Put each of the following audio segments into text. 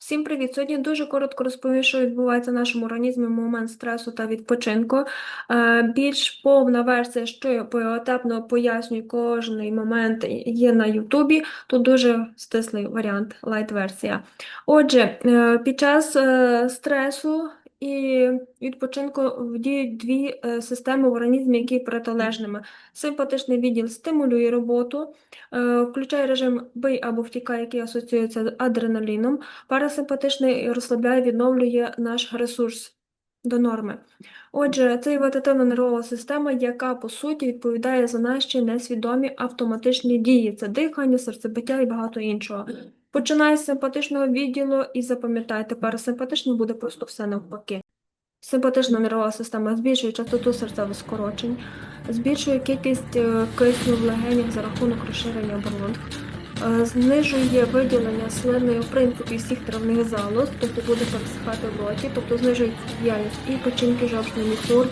Всім привіт! Сьогодні дуже коротко розповім, що відбувається в нашому організмі в момент стресу та відпочинку. Е, Більш повна версія, що я поетапно пояснюю кожний момент, є на Ютубі. Тут дуже стислий варіант, лайт-версія. Отже, е, під час е, стресу і відпочинку діють дві е, системи в організмі, які протилежними. Симпатичний відділ стимулює роботу, е, включає режим бий або втікай, який асоціюється з адреналіном. Парасимпатичний розслабляє, відновлює наш ресурс до норми. Отже, це вегетативна нервова система, яка по суті відповідає за наші несвідомі автоматичні дії: це дихання, серцебиття і багато іншого. Починає з симпатичного відділу і запам'ятайте, парасимпатично буде просто все навпаки. Симпатична нервова система збільшує частоту серцевих скорочень, збільшує кількість е, кисню в легенях за рахунок розширення бронх, е, знижує виділення слини в принципі всіх травних залоз, тобто буде пересихати в роті, тобто знижує діяльність і печінки, жовчний міхур,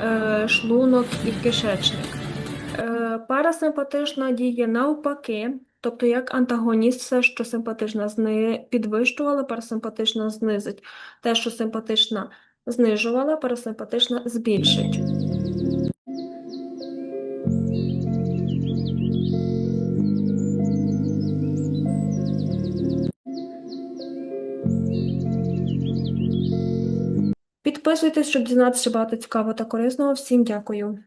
е, шлунок і кишечник. Парасимпатична діє навпаки, тобто як антагоніст, все, що симпатична зни... підвищувала, парасимпатична знизить. Те, що симпатична знижувала, парасимпатична збільшить. Підписуйтесь, щоб дізнатися багато цікавого та корисного. Всім дякую.